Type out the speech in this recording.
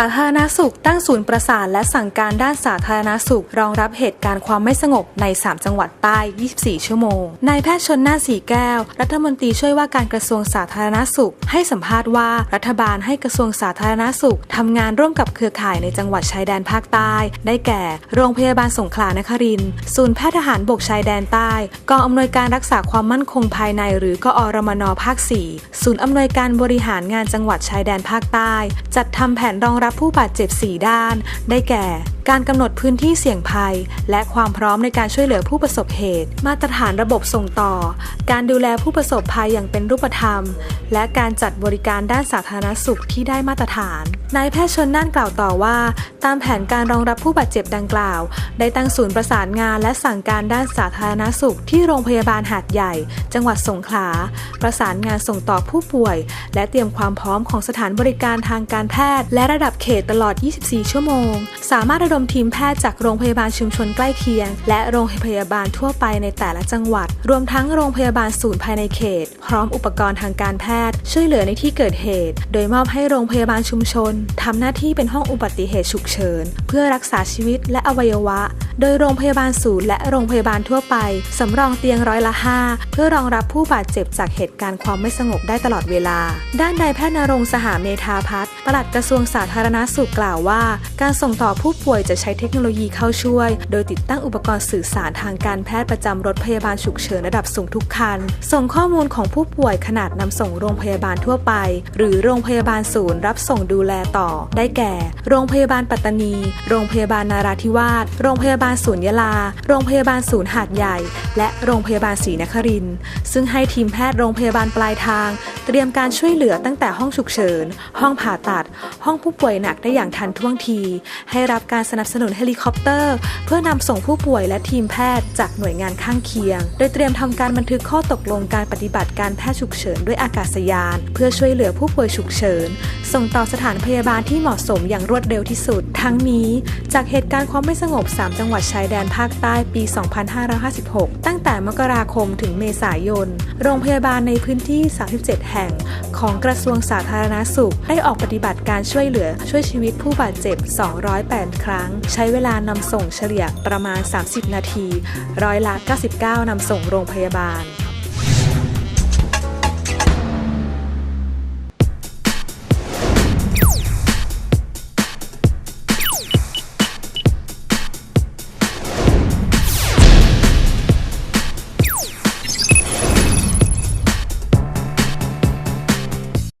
สาธารณสุขตั้งศูนย์ประสานและสั่งการด้านสาธารณสุข รองรับเหตุการณ์ความไม่สงบใน 3 จังหวัดใต้ 24 ชั่วโมง นายแพทย์ชนน่าสีแก้ว รัฐมนตรีช่วยว่าการกระทรวงสาธารณสุข ให้สัมภาษณ์ว่ารัฐบาลให้กระทรวงสาธารณสุขทำงานร่วมกับเครือข่ายในจังหวัดชายแดนภาคใต้ ได้แก่ โรงพยาบาลสงขลานครินทร์ศูนย์แพทย์ทหารบกชายแดนใต้กองอำนวยการรักษาความมั่นคงภายใน หรือกอรมนภาค 4 ศูนย์อำนวยการบริหารงานจังหวัดชายแดนภาคใต้ จัดทำแผนรองรับับผู้บาดเจ็บ 4 ด้าน ได้แก่ การกำหนดพื้นที่เสี่ยงภัย และความพร้อมในการช่วยเหลือผู้ประสบเหตุ มาตรฐานระบบส่งต่อ การดูแลผู้ประสบภัยอย่างเป็นรูปธรรม และการจัดบริการด้านสาธารณสุขที่ได้มาตรฐาน นายแพทย์ชนน่านกล่าวต่อว่า ตามแผนการรองรับผู้บาดเจ็บดังกล่าว ได้ตั้งศูนย์ประสานงานและสั่งการด้านสาธารณสุข ที่โรงพยาบาลหาดใหญ่ จังหวัดสงขลา ประสานงานส่งต่อผู้ป่วย และเตรียมความพร้อมของสถานบริการทางการแพทย์ และระดับเขตตลอด 24 ชั่วโมง สามารถระดมทีมแพทย์จากโรงพยาบาลชุมชนใกล้เคียง และโรงพยาบาลทั่วไปในแต่ละจังหวัด รวมทั้งโรงพยาบาลศูนย์ภายในเขต พร้อมอุปกรณ์ทางการแพทย์ช่วยเหลือในที่เกิดเหตุ โดยมอบให้โรงพยาบาลชุมชนทำหน้าที่เป็นห้องอุบัติเหตุฉุกเฉิน เพื่อรักษาชีวิตและอวัยวะ โดยโรงพยาบาลศูนย์และโรงพยาบาลทั่วไปสำรองเตียงร้อยละ 5 เพื่อรองรับผู้บาดเจ็บจากเหตุการณ์ความไม่สงบได้ตลอดเวลา ด้านนายแพทย์นรงสหเมธาพัฒน์ปลัดกระทรวงสาธารณสุขกล่าวว่า การส่งต่อผู้ป่วยจะใช้เทคโนโลยีเข้าช่วย โดยติดตั้งอุปกรณ์สื่อสารทางการแพทย์ประจำรถพยาบาลฉุกเฉินระดับสูงทุกคัน ส่งข้อมูลของผู้ป่วยขนาดนำส่งโรงพยาบาลทั่วไป หรือโรงพยาบาลศูนย์รับส่งดูแลต่อ ได้แก่ โรงพยาบาลปัตตานี โรงพยาบาลนาราธิวาสโรงพยาบาลาลศูนย์ยะลา โรงพยาบาลศูนย์หาดใหญ่ และโรงพยาบาลศรีนครินทร์ซึ่งให้ทีมแพทย์โรงพยาบาลปลายทาง เตรียมการช่วยเหลือตั้งแต่ห้องฉุกเฉิน ห้องผ่าตัด ห้องผู้ป่วยหนักได้อย่างทันท่วงที ให้รับการสนับสนุนเฮลิคอปเตอร์ เพื่อนำส่งผู้ป่วยและทีมแพทย์จากหน่วยงานข้างเคียง โดยเตรียมทำการบันทึกข้อตกลงการปฏิบัติการแพทย์ฉุกเฉินด้วยอากาศยาน เพื่อช่วยเหลือผู้ป่วยฉุกเฉิน ส่งต่อสถานพยาบาลที่เหมาะสมอย่างรวดเร็วที่สุด ทั้งนี้ จากเหตุการณ์ความไม่สงบ 3 จังหวัดชายแดนภาคใต้ปี 2556 ตั้งแต่มกราคมถึงเมษายน โรงพยาบาลในพื้นที่ 37 แห่ง ของกระทรวงสาธารณสุข ได้ออกปฏิบัติการช่วยเหลือช่วยชีวิตผู้บาดเจ็บ 208 ครั้ง ใช้เวลานำส่งเฉลี่ยประมาณ 30 นาที ร้อยละ 99นำส่งโรงพยาบาล